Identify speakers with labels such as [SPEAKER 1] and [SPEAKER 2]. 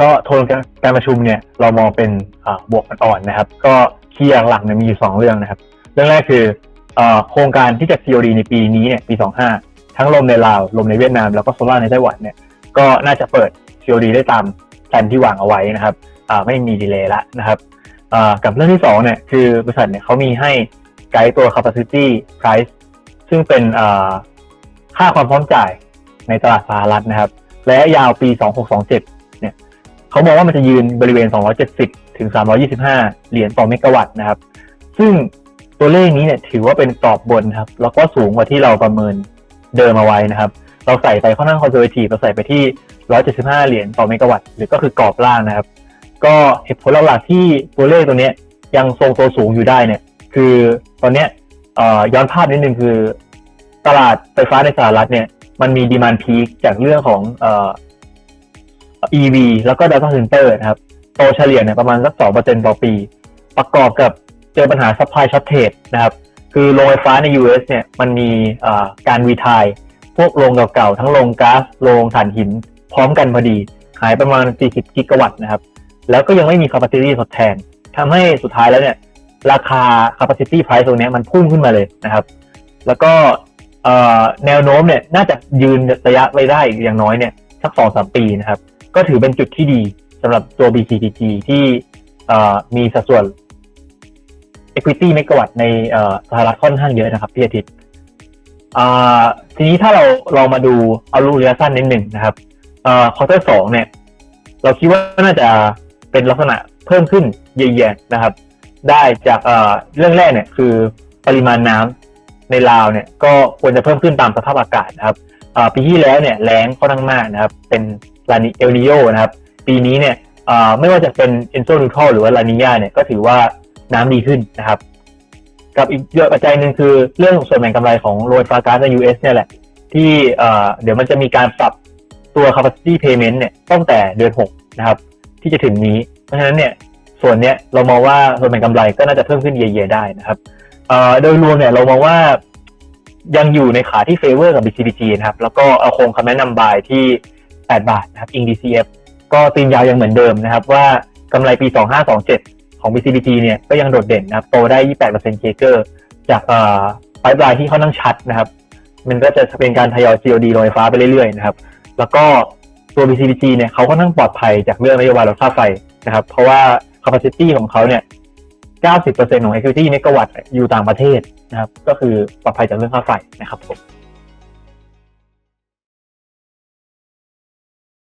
[SPEAKER 1] ก็โทนการการประชุมเนี่ยเรามองเป็นบวกอ่อนนะครับ ก็คีย์หลักเนี่ยมีอยู่สองเรื่องนะครับ เรื่องแรกคืออโครงการที่จะ COD ในปีนี้เนี่ยปี 25 ทั้งลมในลาว ลมในเวียดนาม แล้วก็โซล่าร์ในไต้หวันเนี่ยก็น่าจะเปิด COD ได้ตามแผนที่วางเอาไว้นะครับไม่มีดีเลย์ละนะครับกับเรื่องที่สองเนี่ยคือบริษัทเนี่ยเขามีให้ไกด์ตัว capacity price ซึ่งเป็นค่าความพร้อมจ่ายในตลาดสหรัฐนะครับระยะยาวปี 2627 เนี่ย เขามองว่ามันจะยืนบริเวณ 270 ถึง 325 เหรียญต่อเมกะวัตต์นะครับ ซึ่งตัวเลขนี้เนี่ยถือว่าเป็นกรอบบนครับ แล้วก็สูงกว่าที่เราประเมินเดิมเอาไว้นะครับ เราใส่ไปค่อนข้างคอนเซอร์เวทีฟเราใส่ไปที่ 175 เหรียญต่อเมกะวัตต์ หรือก็คือกรอบล่างนะครับ ก็เหตุผลหลักๆที่ตัวเลขตัวนี้ยังทรงตัวสูงอยู่ได้เนี่ย คือตอนนี้ย้อนภาพนิดนึงคือ ตลาดไฟฟ้าในสหรัฐเนี่ย มันมีดีมานพีคจากเรื่องของ EV แล้วก็ Data Center นะครับ โตเฉลี่ยเนี่ยประมาณสัก 2%ต่อปี ประกอบกับเจอปัญหา supply shortage นะครับ คือโรงไฟฟ้าใน US เนี่ยมันมีการวีทายพวกโรงเก่าๆ ทั้งโรงก๊าซโรงถ่านหินพร้อมกันพอดี หายประมาณ 40 กิกะวัตต์นะครับ แล้วก็ยังไม่มี capacity ทดแทนทำให้สุดท้ายแล้วเนี่ยราคา capacity price ตรงนี้มันพุ่งขึ้นมาเลยนะครับ แล้วก็แนวโน้มเนี่ยน่าจะยืนระยะไว้ได้อย่างน้อยเนี่ยสักสองสามปีนะครับ ก็ถือเป็นจุดที่ดีสำหรับตัว BCPG ที่มีสัดส่วน equity เมกะวัตในสหรัฐค่อนข้างเยอะนะครับพี่อาทิตย์ทีนี้ถ้าเราเรามาดูเอารูระยะสั้นนิดหนึ่งนะครับเอ่อควอเตอร์สองเนี่ย เราคิดว่าน่าจะเป็นลักษณะเพิ่มขึ้นเยอะๆนะครับ ได้จากเรื่องแรกเนี่ยคือปริมาณน้ำในลาวเนี่ย ก็ควรจะเพิ่มขึ้นตามสภาพอากาศนะครับปีที่แล้วเนี่ยแล้งค่อนข้างมากนะครับ เป็น ลานิเอลนิโยนะครับ ปีนี้เนี่ยไม่ว่าจะเป็นเอนโซนูทอลหรือว่าลานิญาเนี่ยก็ถือว่าน้ำดีขึ้นนะครับ กับอีกเยอะปัจจัยหนึ่งคือเรื่องของส่วนแบ่งกำไรของโรงไฟฟ้าก๊าซใน US เนี่ยแหละ ที่เดี๋ยวมันจะมีการปรับตัว capacity payment เนี่ยตั้งแต่เดือน 6 นะครับ ที่จะถึงนี้ เพราะฉะนั้นเนี่ยส่วนเนี้ยเรามองว่าส่วนแบ่งกำไรก็น่าจะเพิ่มขึ้นเยอะๆได้นะครับโดยรวมเนี่ยเรามองว่ายังอยู่ในขาที่เฟเวอร์กับ BCPG นะครับ แล้วก็เอาคงคำแนะนำบายที่ 8 บาทนะครับ อิง DCF ก็ตีนยาวยังเหมือนเดิมนะครับ ว่ากำไรปี 2527 ของ BCPG เนี่ยก็ยังโดดเด่นนะครับโตได้ 28%เคเกอร์จากเอ่อไพป์ไลน์ที่ค่อนข้างชัดนะครับ มันก็จะเป็นการทยอย COD โรงไฟฟ้าไปเรื่อยๆนะครับ แล้วก็ตัว BCPG เนี่ยเขาค่อนข้างปลอดภัยจากเรื่องนโยบายลดค่าไฟนะครับ เพราะว่า capacity ของเขาเนี่ย 90%ของ equity เมกวัตอยู่ต่างประเทศนะครับ ก็คือปลอดภัยจากเรื่องค่าไฟนะครับผม